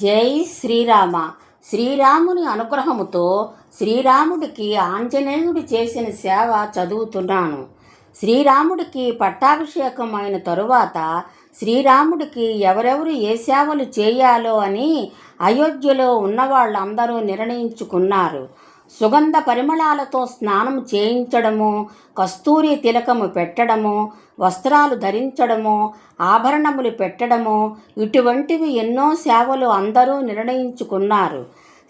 జై శ్రీరామ. శ్రీరాముని అనుగ్రహముతో శ్రీరాముడికి ఆంజనేయుడు చేసిన సేవ చదువుతున్నాను. శ్రీరాముడికి పట్టాభిషేకం అయిన తరువాత శ్రీరాముడికి ఎవరెవరు ఏ సేవలు చేయాలో అని అయోధ్యలో ఉన్న వాళ్ళందరూ నిర్ణయించుకున్నారు. సుగంధ పరిమళాలతో స్నానం చేయించడము కస్తూరి తిలకము పెట్టడము వస్త్రాలు ధరించడము ఆభరణములు పెట్టడము ఇటువంటివి ఎన్నో సేవలు అందరూ నిర్ణయించుకున్నారు.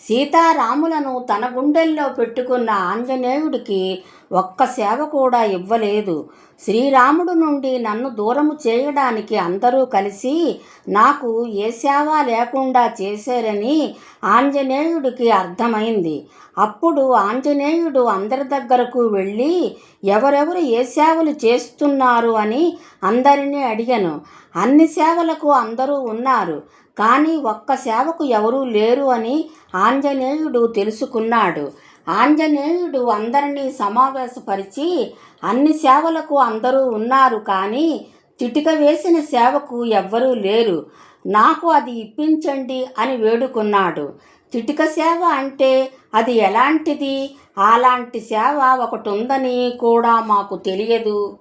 సీతారాములను తన గుండెల్లో పెట్టుకున్న ఆంజనేయుడికి ఒక్క సేవ కూడా ఇవ్వలేదు. శ్రీరాముడు నుండి నన్ను దూరము చేయడానికి అందరూ కలిసి నాకు ఏ సేవ లేకుండా చేశారని ఆంజనేయుడికి అర్థమైంది. అప్పుడు ఆంజనేయుడు అందరి దగ్గరకు వెళ్ళి ఎవరెవరు ఏ సేవలు చేస్తున్నారు? అని అందరినీ అడిగాను. అన్ని సేవలకు అందరూ ఉన్నారు కానీ ఒక్క సేవకు ఎవరూ లేరు అని ఆంజనేయుడు తెలుసుకున్నాడు. ఆంజనేయుడు అందరినీ సమావేశపరిచి అన్ని సేవలకు అందరూ ఉన్నారు కానీ చిటిక వేసిన సేవకు ఎవ్వరూ లేరు. నాకు అది ఇప్పించండి అని వేడుకున్నాడు. చిటిక సేవ అంటే అది ఎలాంటిది? అలాంటి సేవ ఒకటి ఉందని కూడా మాకు తెలియదు.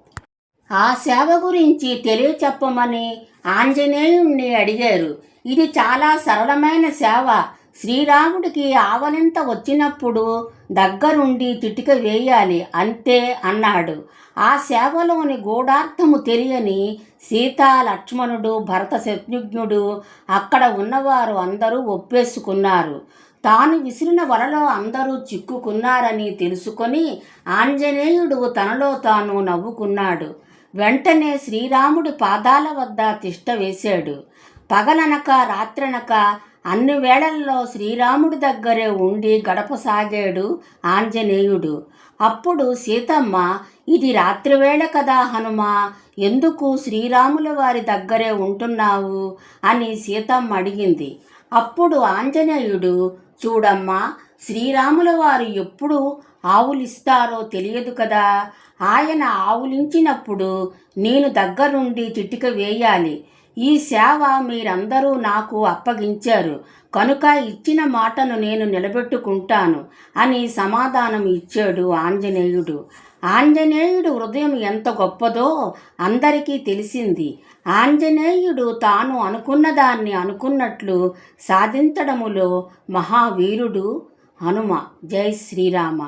ఆ సేవ గురించి తెలియచెప్పమని ఆంజనేయుణ్ణి అడిగారు. ఇది చాలా సరళమైన సేవ. శ్రీరాముడికి ఆవలింత వచ్చినప్పుడు దగ్గరుండి చిటిక వేయాలి అంతే అన్నాడు. ఆ సేవలోని గూఢార్థము తెలియని సీతా లక్ష్మణుడు భరత శత్రుఘ్నుడు అక్కడ ఉన్నవారు అందరూ ఒప్పేసుకున్నారు. తాను విసిరిన వలలో అందరూ చిక్కుకున్నారని తెలుసుకొని ఆంజనేయుడు తనలో తాను నవ్వుకున్నాడు. వెంటనే శ్రీరాముడి పాదాల వద్ద తిష్ట వేశాడు. పగలనక రాత్రనక అన్ని వేళల్లో శ్రీరాముడి దగ్గరే ఉండి గడపసాగాడు ఆంజనేయుడు. అప్పుడు సీతమ్మ ఇది రాత్రివేళ కదా హనుమా ఎందుకు శ్రీరాముల వారి దగ్గరే ఉంటున్నావు? అని సీతమ్మ అడిగింది. అప్పుడు ఆంజనేయుడు చూడమ్మా శ్రీరాముల వారు ఎప్పుడు ఆవులిస్తారో తెలియదు కదా. ఆయన ఆవులించినప్పుడు నేను దగ్గరుండి చిటిక వేయాలి. ఈ సేవ మీరందరూ నాకు అప్పగించారు. కనుక ఇచ్చిన మాటను నేను నిలబెట్టుకుంటాను అని సమాధానం ఇచ్చాడు ఆంజనేయుడు. ఆంజనేయుడు హృదయం ఎంత గొప్పదో అందరికీ తెలిసింది. ఆంజనేయుడు తాను అనుకున్నదాన్ని అనుకున్నట్లు సాధించడములో మహావీరుడు హనుమ. జై శ్రీరామ.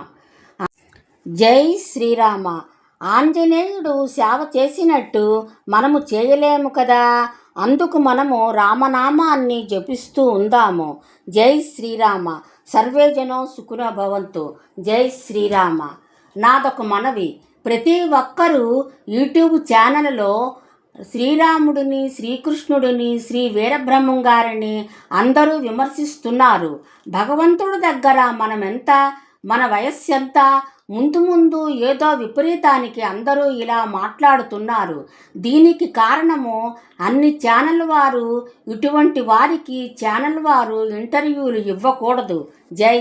జై శ్రీరామ. ఆంజనేయుడు సేవ చేసినట్టు మనము చేయలేము కదా. అందుకు మనము రామనామాన్ని జపిస్తూ ఉందాము. జై శ్రీరామ. సర్వేజనో సుఖున భవంతు. జై శ్రీరామ. నాదొక మనవి. ప్రతి ఒక్కరూ యూట్యూబ్ ఛానల్లో శ్రీరాముడిని శ్రీకృష్ణుడిని శ్రీ వీరబ్రహ్మం గారిని అందరూ విమర్శిస్తున్నారు. భగవంతుడి దగ్గర మనమెంత మన వయస్సు ఎంత ముందు ముందు ఏదో విపరీతానికి అందరూ ఇలా మాట్లాడుతున్నారు. దీనికి కారణము అన్ని ఛానల్ వారు ఇటువంటి వారికి ఛానల్ వారు ఇంటర్వ్యూలు ఇవ్వకూడదు. జై